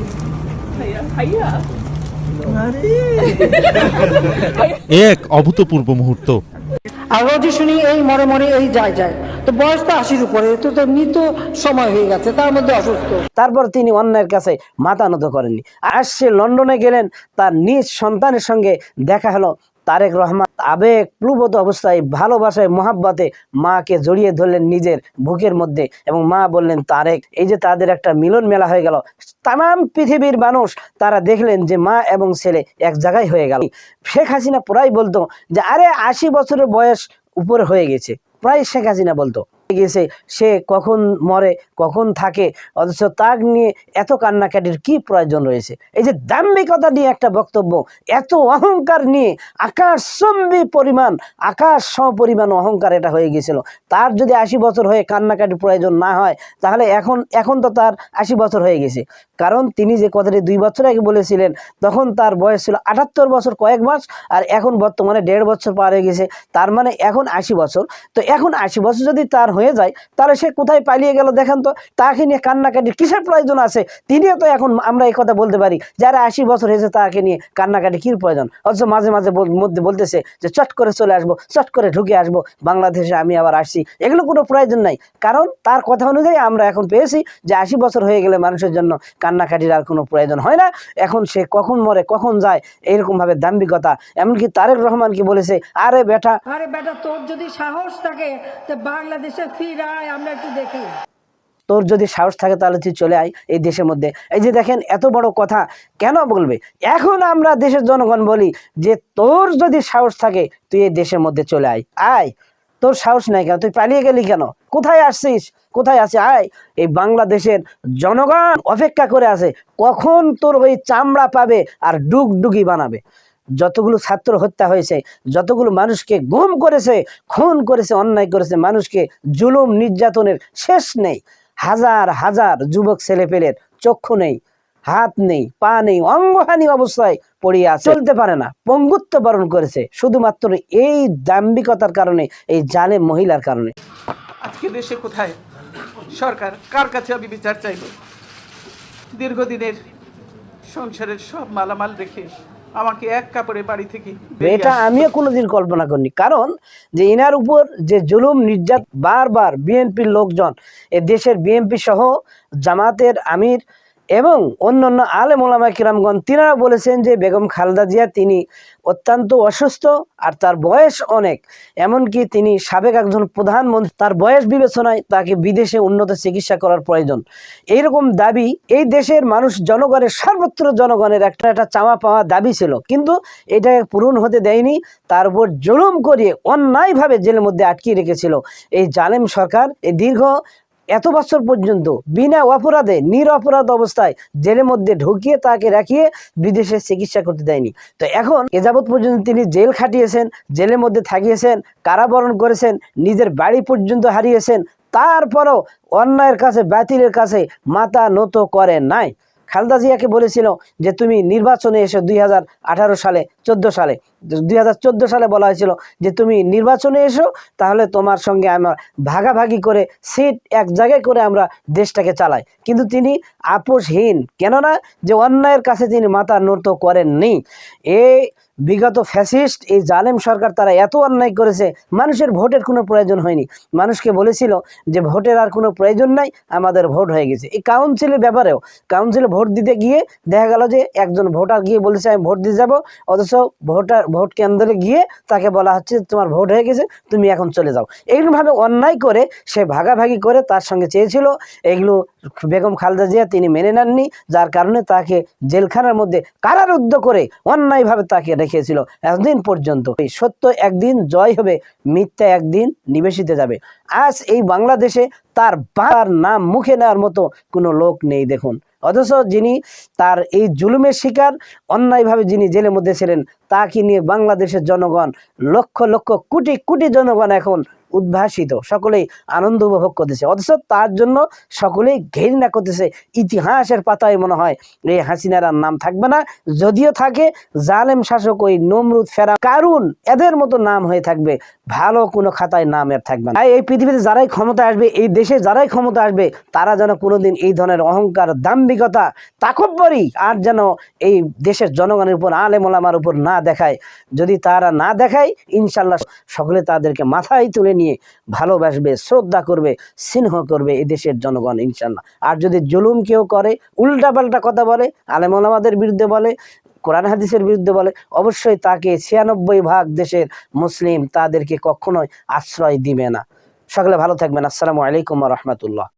এক অভূতপূর্ব মুহূর্ত। আর রোজি শুনি এই মরে মরে এই যায় যায়। তো বয়স তো আশির উপরে তো তো মৃত সময় হয়ে গেছে তার মধ্যে অসুস্থ। তারপর তিনি অন্যের কাছে মাথা নত করেননি। আর সে লন্ডনে গেলেন তার নিজ সন্তানের সঙ্গে দেখা হলো তারেক রহমান। আবেগ প্লুবত অবস্থায় ভালোবাসায় মহাব্বাতে মাকে জড়িয়ে ধরলেন নিজের বুকের মধ্যে এবং মা বললেন, তারেক, এই যে তাদের একটা মিলন মেলা হয়ে গেল তাম পৃথিবীর মানুষ তারা দেখলেন যে মা এবং ছেলে এক জায়গায় হয়ে গেল। শেখ হাসিনা প্রায় বলতো যে, আরে, আশি বছরের বয়স উপরে হয়ে গেছে। প্রায় শেখ হাসিনা বলতো। গেছে, সে কখন মরে, কখন থাকে, অথচ তার নিয়ে এত কান্নাকাটির কি প্রয়োজন রয়েছে? এই যে দাম্ভিকতা নিয়ে একটা বক্তব্য, এত অহংকার নিয়ে আকাশচম্বী পরিমাণ, আকাশ সম পরিমাণ অহংকার এটা হয়ে গেছিল। তার যদি আশি বছর হয়ে কান্নাকাটির প্রয়োজন না হয়, তাহলে এখন এখন তো তার আশি বছর হয়ে গেছে। কারণ তিনি যে কথাটি দুই বছর আগে বলেছিলেন, তখন তার বয়স ছিল আটাত্তর বছর কয়েক মাস, আর এখন বর্তমানে দেড় বছর পার হয়ে গেছে। তার মানে এখন আশি বছর। তো এখন আশি বছর যদি তার হয়ে যায় তাহলে সে কোথায় পালিয়ে গেল দেখেন তো, তাকে নিয়ে কান্নাকাটি কিসের প্রয়োজন আছে? তিনিও তো এখন আমরা এই কথা বলতে পারি, যারা আশি বছর হয়েছে তাকে নিয়ে কান্নাকাটি কির প্রয়োজন? অথচ মাঝে মাঝে মধ্যে বলতেছে যে, চট করে চলে আসব, চট করে ঢুকে আসব, বাংলাদেশে আমি আবার আসছি। এগুলো কোনো প্রয়োজন নাই, কারণ তার কথা অনুযায়ী আমরা এখন পেয়েছি যে, আশি বছর হয়ে গেলে মানুষের জন্য কান্নাকাটির আর কোনো প্রয়োজন হয় না। এখন সে কখন মরে, কখন যায় এইরকম ভাবে দাম্ভিকতা। এমনকি তারেক রহমান কি বলেছে, আরে বেটা আরে বেটা, তোর যদি সাহস থাকে, তো আমরা একটু দেখি তোর যদি সাহস থাকে তাহলে তুই চলে আয় এই দেশের মধ্যে। এই যে দেখেন, এত বড় কথা কেন বলবে? এখন আমরা দেশের জনগণ বলি যে, তোর যদি সাহস থাকে, তুই এই দেশের মধ্যে চলে আয়। আয়। তোর সাহস নাই কেন? তুই পালিয়ে গেলি কেন? কোথায় আসছিস? কোথায় আছে আয়। এই বাংলাদেশের জনগণ অপেক্ষা করে আছে, কখন তোর ওই চামড়া পাবে আর ডুগডুগি বানাবে। যতগুলো ছাত্র হত্যা হয়েছে, যতগুলো মানুষকে গুম করেছে, খুন করেছে, অন্যায় করেছে, মানুষকে জুলুম, নির্যাতনের শেষ নেই। হাজার হাজার যুবক ছেলেপেলের চক্ষু নেই, হাত নেই, পা নেই, অঙ্গহানি অবস্থায় পড়িয়ে চলতে পারে না, পঙ্গুত্ব বরণ করেছে, শুধুমাত্র এই দাম্ভিকতার কারণে, এই জালে মহিলার কারণে। আজকে দেশে কোথায়? সরকার, কার কাছে আমি বিচার চাইব? দীর্ঘদিনের সংসারের সব মালামাল রেখে আমাকে এক কাপড়ে বাড়ি থেকে এটা আমিও কোনোদিন কল্পনা করিনি। কারণ যে ইনার উপর যে জুলুম নির্যাত বারবার বিএনপির লোকজন এ দেশের বিএনপি সহ জামাতের আমির এবং অন্যান্য আলেম ওলামা কিরামগণ তিনারা বলেছেন যে বেগম খালদা জিয়া তিনি অত্যন্ত অসুস্থ আর তার বয়স অনেক। এমনকি তিনি সাবেক একজন প্রধানমন্ত্রী, তার বয়স বিবেচনায় তাকে বিদেশে উন্নত চিকিৎসা করার প্রয়োজন। এইরকম দাবি এই দেশের মানুষ জনগণের, সর্বত্র জনগণের একটা একটা চাওয়া পাওয়া দাবি ছিল। কিন্তু এটা পূরণ হতে দেয়নি, তার উপর জুলুম করিয়ে অন্যায়ভাবে জেলের মধ্যে আটকিয়ে রেখেছিল। এই জালেম সরকার এই দীর্ঘ এত বছর পর্যন্ত বিনা অপরাধে নিরপরাধ অবস্থায় জেলের মধ্যে ঢুকিয়ে তাকে রাখিয়ে বিদেশে চিকিৎসা করতে দেয়নি। তো এখন এ যাবৎ পর্যন্ত তিনি জেল খাটিয়েছেন, জেলের মধ্যে থাকিয়েছেন, কারাবরণ করেছেন, নিজের বাড়ি পর্যন্ত হারিয়েছেন, তারপরও অন্যায়ের কাছে, বাতিলের কাছে মাথা নত করে নাই। খালদা জিয়াকে বলেছিল যে, তুমি নির্বাচনে এসে দুই হাজার আঠারো সালে চোদ্দ সালে দুই হাজার চোদ্দ সালে বলা হয়েছিল যে তুমি নির্বাচনে এসো, তাহলে তোমার সঙ্গে আমার ভাগাভাগি করে, সিট এক জায়গায় করে আমরা দেশটাকে চালাই। কিন্তু তিনি আপোষহীন। কেননা যে অন্যায়ের কাছে তিনি মাথা নত করেননি। এই বিগত ফ্যাসিস্ট, এই জালেম সরকার তারা এত অন্যায় করেছে, মানুষের ভোটের কোনো প্রয়োজন হয়নি। মানুষকে বলেছিল যে ভোটের আর কোনো প্রয়োজন নাই, আমাদের ভোট হয়ে গেছে। এই কাউন্সিলের ব্যাপারেও, কাউন্সিলে ভোট দিতে গিয়ে দেখা গেল যে একজন ভোটার গিয়ে বলেছে, আমি ভোট দিতে যাব, অথচ ভোটার, ভোট কেন্দ্রে গিয়ে তাকে বলা হচ্ছে তোমার ভোট হয়ে গেছে, তুমি এখন চলে যাও। এইরকমভাবে অন্যায় করে সে ভাগাভাগি করে তার সঙ্গে চেয়েছিল। এগুলো বেগম খালেদা জিয়া তিনি মেনে নেননি, যার কারণে তাকে জেলখানার মধ্যে কারারুদ্ধ করে অন্যায়ভাবে তাকে রেখেছিল। এতদিন পর্যন্ত এই সত্য একদিন, জয় হবে মিথ্যা একদিন, নিবেশিতে যাবে। আজ এই বাংলাদেশে তার বার নাম মুখে নেওয়ার মতো কোনো লোক নেই, দেখুন। অথচ যিনি তার এই জুলুমের শিকার, অন্যায়ভাবে যিনি জেলের মধ্যে ছিলেন, তাকে নিয়ে বাংলাদেশের জনগণ, লক্ষ লক্ষ কোটি কোটি জনগণ এখন উদ্ভাসিত। সকলেই আনন্দ উপভোগ করতেছে। অথচ তার জন্য সকলেই ঘেন্না করতেছে। ইতিহাসের পাতায় মনে হয় এই হাসিনারার নাম থাকবে না। যদিও থাকে জালেম শাসক ওই নমরুদ ফেরা কারুন এদের মতো নাম হয়ে থাকবে। ভালো কোনো খাতায় নাম এর থাকবে না। এই পৃথিবীতে যারাই ক্ষমতা আসবে, এই দেশে যারাই ক্ষমতা আসবে, তারা যেন কোনোদিন এই ধরনের অহংকার, দাম্ভিকতা তাকব্বরি আর যেন এই দেশের জনগণের উপর, আলেম ওলামার উপর না দেখায়। যদি তারা না দেখায় ইনশাল্লাহ সকলে তাদেরকে মাথায় তুলে নিয়ে ভালোবাসবে, শ্রদ্ধা করবে, স্নেহ করবে এদেশের জনগণ ইনশাল্লাহ আর যদি জুলুম কেউ করে, উল্টাপাল্টা কথা বলে আলেম ওলামাদের বিরুদ্ধে বলে, কোরআন হাদিসের বিরুদ্ধে বলে, অবশ্যই তাকে ছিয়ানব্বই ভাগ দেশের মুসলিম তাদেরকে কখনোই আশ্রয় দিবে না। সকলে ভালো থাকবেন। আসসালামু আলাইকুম রহমতুল্লাহ।